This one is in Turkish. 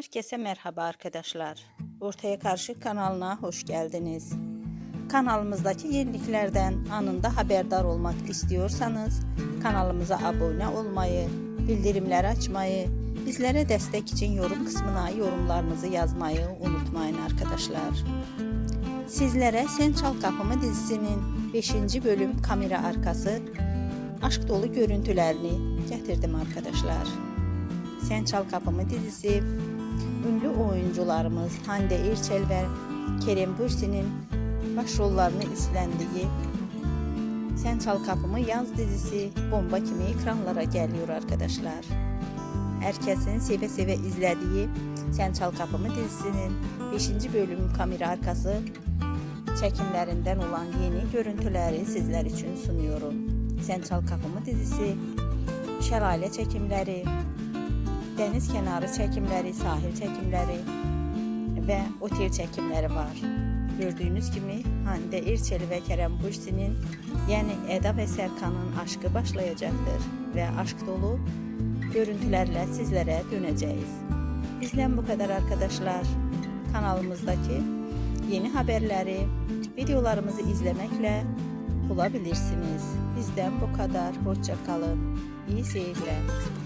Herkese merhaba arkadaşlar. Ortaya Karşı kanalına hoş geldiniz. Kanalımızdaki yeniliklerden anında haberdar olmak istiyorsanız kanalımıza abone olmayı, bildirimleri açmayı, bizlere destek için yorum kısmına yorumlarınızı yazmayı unutmayın arkadaşlar. Sizlere Sen Çal Kapımı dizisinin 5. bölüm kamera arkası aşk dolu görüntülerini getirdim arkadaşlar. Sen Çal Kapımı dizisi ünlü oyuncularımız Hande Erçel ve Kerem Bürsin'in başrollarını üstlendiği Sen Çal Kapımı yaz dizisi bomba kimi ekranlara geliyor arkadaşlar. Herkesin seve seve izlediği Sen Çal Kapımı dizisinin 5. bölüm kamera arkası çekimlerinden olan yeni görüntüleri sizler için sunuyorum. Sen Çal Kapımı dizisi şelale çekimleri, deniz kenarı çəkimləri, sahil çəkimləri və otel çəkimləri var. Gördüyünüz kimi Hande Erçel və Kerem Bürsin'in, yəni Eda və Serkan'ın aşkı başlayacaqdır və aşk dolu görüntülərlə sizlərə dönəcəyiz. Bizden bu kadar arkadaşlar. Kanalımızdaki yeni haberleri, videolarımızı izlemekle bulabilirsiniz. Bizden bu kadar. Hoşça kalın. İyi seyirler.